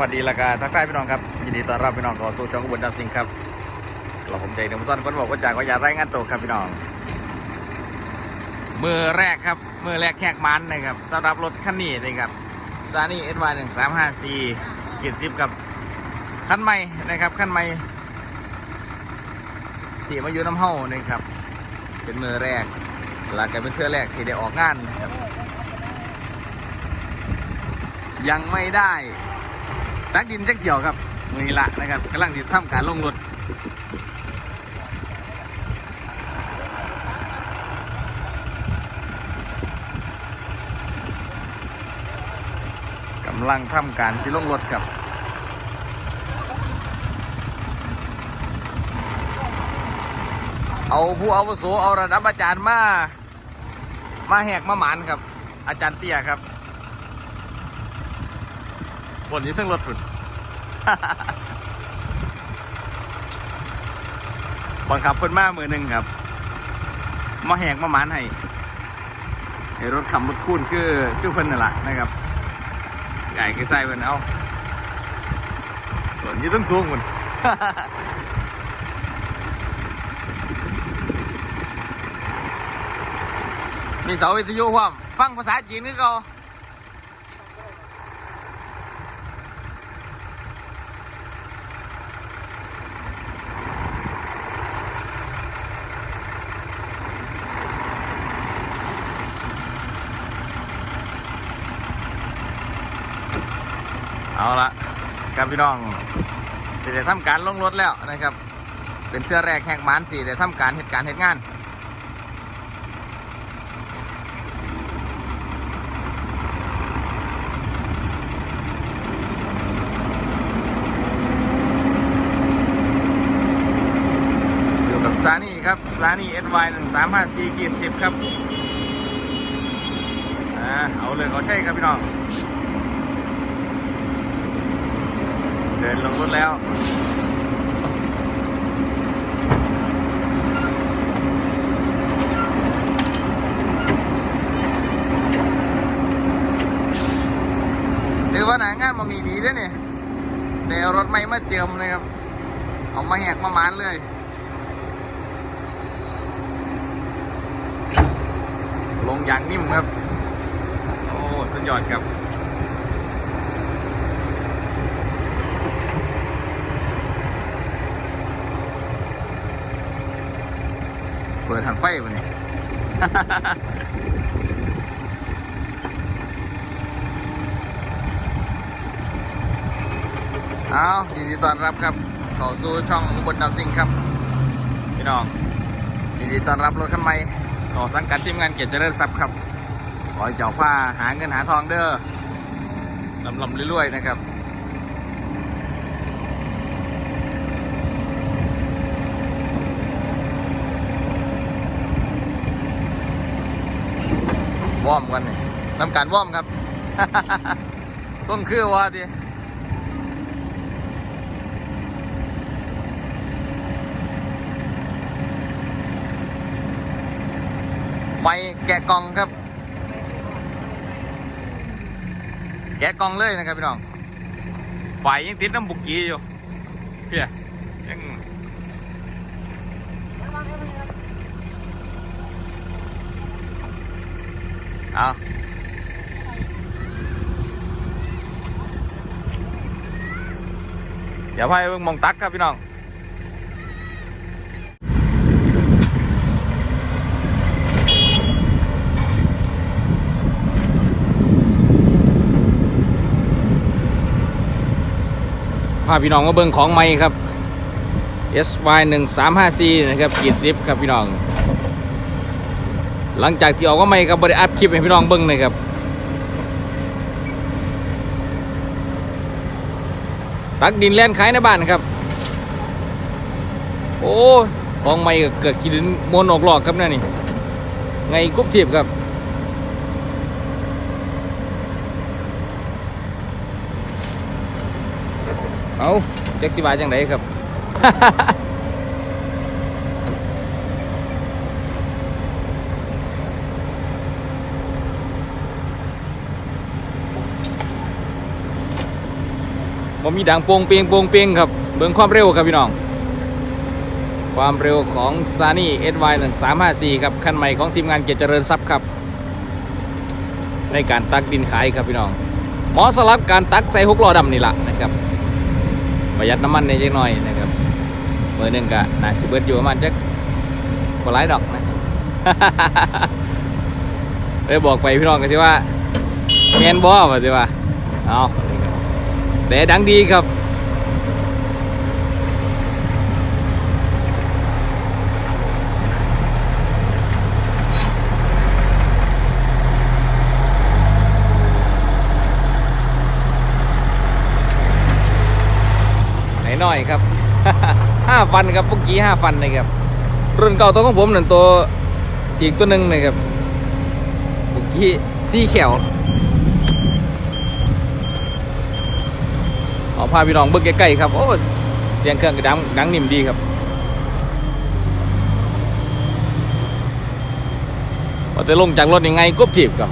วัสดีละกาทักทายพี่น้องครับยินดีต้อนรับพี่น้องข้าสู่ช่องอุบลดำสิงครับเราผมใจหนึ่งต้นคนบอกว่าจากว่าอย่ารายงานตัวครับพี่น้องมือแรกครับมือแรกแขกมันนะครับสำหรับรถคันนี้นะครับซานี่เอสวายหนึ่งสามห้าสี่กีดซิบกับคันใหม่นะครับคันใหม่ที่มาอยู่น้ำเฮานะครับเป็นมือแรกแล้วก็เป็นเทือแรกที่ได้ออกงานนะครับยังไม่ได้ ตักดินจักเขียวครับนี่ละนะครับกำลังติดทำการลงรถกำลังทำการสิลงรถครับเอาผู้อาวุโสเอาระดับอาจารย์มา มาแหกมาหมานครับ อาจารย์เตี้ยครับ บนนี้ทั้งรถฝุ่นบังคับเพิ่นมามือหนึ่งครับมาแหกมาหมานให้ให้รถขับรถคูนคือคือเพิ่นนั่นแหละนะครับใหญ่คือใส่เพิ่นเอาส่วนนี้ต้องสูงคุณมีเสาวิทยุความฟังภาษาจีนคือเขา เอาละครับพี่น้องสิได้ทำการลงรถแล้วนะครับ เป็นเสื้อแรกแห่งมานสี่ได้ทำการเหตุการณ์เหตุงานอยู่กับซานี่ครับซานี่ SY 1 3 5 4ขีด10ครับเอาเลยเขาใช่ครับพี่น้อง ดินลงรถแล้วถือว่าหนางานมามีดีด้วยเนี่ยแต่เอารถไม่มาเจิมเลยครับ เอามาแหกมาหมานเลยลงอย่างนิ่มครับ โอ้สุดยอดครับ ปิดหันไฟวะเนี่ยเอายินดีต้อนรับครับ เข้าสู่ช่องอุบลดาวซิงครับ พี่น้อง ยินดีต้อนรับรถคันใหม่ต่อสังกัดทีมงานเกียรติเจริญทรัพย์ครับขอให้เจ้าผ้าหาเงินหาทองเด้อลำลำรวยๆนะครับ วอร์มกันนี่ทำการวอร์มครับส่งคือว่าดิไม่แกะกล่องครับ แกะกล่องเลยนะครับพี่น้องไฟยังติดน้ำบุกกี้อยู่เพียยัง เอาเดี๋ยวพาไปเบิ่งมองตักครับพี่น้องพาพี่น้องมาเบิ่งของใหม่ครับ SY 1 3 5 4นะครับกีดซิปครับพี่น้อง หลังจากที่ออกก็ใหม่ครับบริอัพคลิปให้พี่น้องเบิ่งเลยครับตักดินแล่นขายในบ้านครับ โอ้ของใหม่เกิดกินมนออกหลอกครับนั่นนี่ไงกุ๊บทิบครับเอาแจ็คสิบาจังไดครับ บ่มีดังโปงเปียงโปงเปียงครับ เบิ่งความเร็วครับพี่น้อง ความเร็วของ s a n y SY 1354ครับคันใหม่ของทีมงานเกียรติเจริญทรัพย์ครับ ในการตักดินขายครับพี่น้องหมาะสำหรับการตักใส่หกล้อดำนี่แหละนะครับประหยัดน้ำมันในจักน่อยนะครับเมื่อหนึงก็น่าสิเบิดอยู่ประมาณจักกว่าหลายดอกนะได้บอกไปพี่น้องกันสิว่าแมนบอว่าสิว่าเอา แต่ดังดีครับไหนหน่อยครับห้าฟันครับเมื่อกี้ห้าฟันนะครับ รุ่นเก่าตัวของผมหนั่นตัวอีกตัวหนึ่งนะครับเมื่อกี้สีเขียว เอาพาพี่น้องเบิ้งใกล้ๆครับโอ้เสียงเครื่องกระดังดังนิ่มดีครับพอจะลงจากรถยังไงกบถีบครับ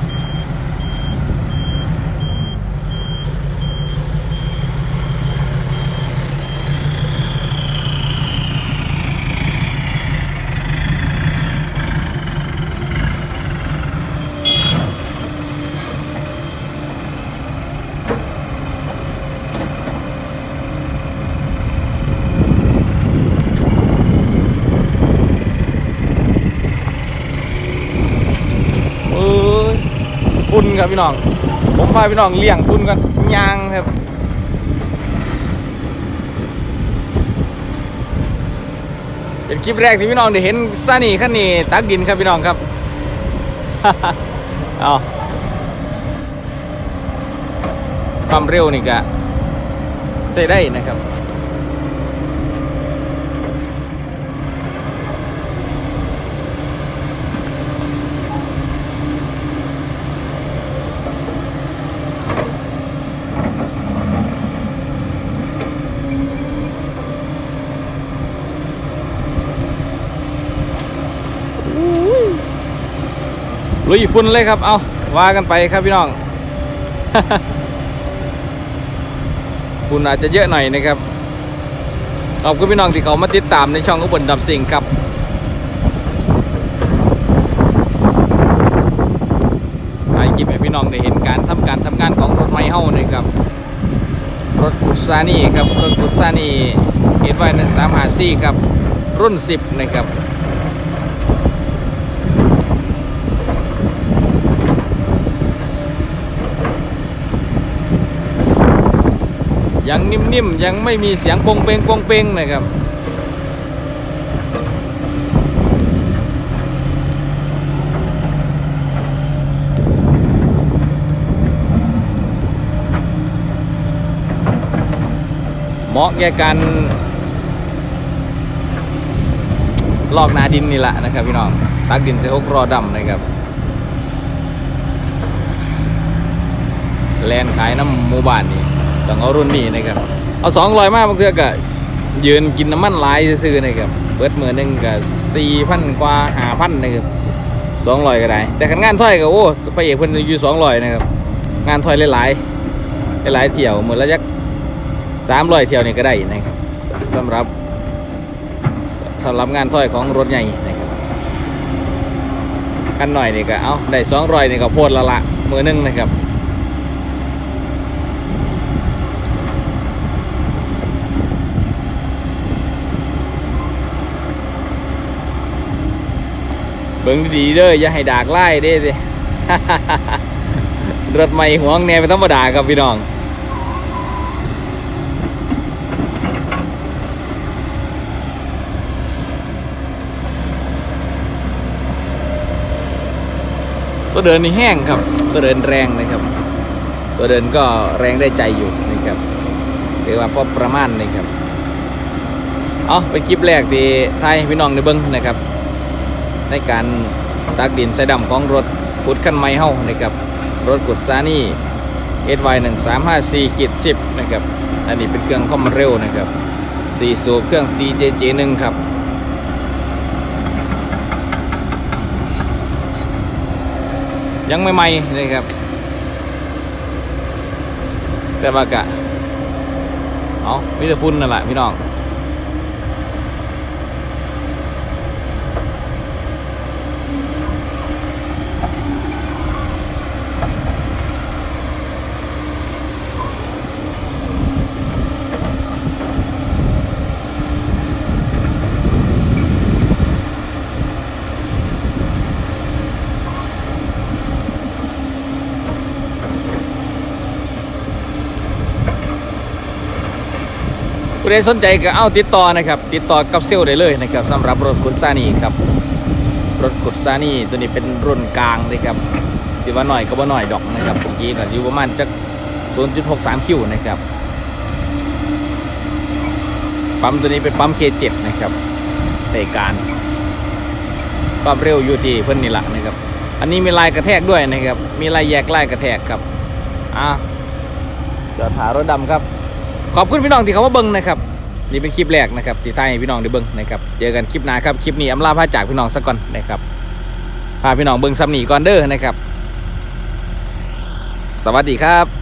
เอ้ยฝุ่ นครับพี่น้อง ผมพาพี่น้องเลี้ยงฝุ่นกันยางครับเป็นคลิปแรกที่พี่น้องได้เห็นซานี่ขั้นนี้ตักดินครับพี่น้องครับเอาความเร็วนี่ก็ใช้ได้นะครับ ลุยฝุ่นเลยครับ เอาว่ากันไปครับพี่น้องฝุ่นอาจจะเยอะหน่อยนะครับขอบคุณพี่น้องที่เขามาติดตามในช่องอุบลดับสิ่งครับถ่ายคลิปให้พี่น้องได้เห็นการทำการทำงานของรถไม้เฮ้าเนะครับ รถกุศานี่ครับ รถกุศานี่เอสไวหนึ่งสามหาซี่ครับ รุ่น10นะครับ ยังนิ่มๆ ยังไม่มีเสียงปงเปงปงเปงนะครับเหมาะแก่การลอกนาดินนี่แหละนะครับพี่น้องตักดินใส่หกรอดำนะครับแลนขายน้ำหมู่บ้านนี่ ต้องเอารุ่นนี้นะครับ เอาสองรอยมากบางเทือกะยืนกินน้ำมันลายซื้อนะครับเปิดมือหนึงกับสี่พันกว่าหาพันนะครับสองรอยก็ได้ แต่ขันงานถ้อยก็โอ้พระเอกเพิ่นอยู่สองรอยนะครับงานถ้อยหลายๆหลายๆเที่ยวเหมือนละยักสามรอยเที่ยวนี่ก็ได้นะครับสำหรับสำหรับงานถ้อยของรถใหญ่นะครับกันหน่อยนี่ก็เอาได้สองรอยนี่ก็โพดละละมือหนึงนะครับ เบิ่งดีเด้ออย่าให้ดากไล่เด้สิรถใหม่ห่วงแน่เป็นธรรมดาครับพี่น้องตัวเดินนี่แห้งครับ ตัวเดินแรงนะครับ ตัวเดินก็แรงได้ใจอยู่นะครับเรียกว่าพอประมาณนะครับ เอาเป็นคลิปแรกที่ไทยพี่น้องในเบิ้งนะครับ ในการตักดินใส่ดำของรถขุดขั้นไม้เฮานะครับรถกุดซานี่ SY 1 3 5 4ขีด10นะครับอันนี้เป็นเครื่องคอมเร็วนะครับ4สูบเครื่อง CJJ 1ครับยังไม่ใหม่นะครับ แต่ว่ากะ เอามีแต่ฝุ่นนั่นแหละพี่น้อง ผู้ใดสนใจก็เอาติดต่อนะครับ ติดต่อกับเซลล์ได้เลยนะครับสำหรับรถขุดซานี่ครับรถขุดซานี่ตัวนี้เป็นรุ่นกลางนะครับสิว่าหน่อยก็บ่หน่อยดอกนะครับเมื่อกี้ก็อยู่ประมาณจัก0.63 คิวนะครับปั๊มตัวนี้เป็นปั๊ม K7 นะครับในการความเร็วอยู่ที่เพิ่นนี่ละนะครับ อันนี้มีลายกระแทกด้วยนะครับ มีลายแยกลายกระแทกครับ อะจอดถารถดำครับ ขอบคุณพี่น้องที่เขามาเบิ้งนะครับนี่เป็นคลิปแรกนะครับที่ใต้พี่น้องได้เบิ้งนะครับเจอกันคลิปหน้าครับคลิปนี้อำลาพาจากพี่น้องสักก่อนนะครับพาพี่น้องเบิ้งซ้ำหนีก่อนเด้อนะครับ สวัสดีครับ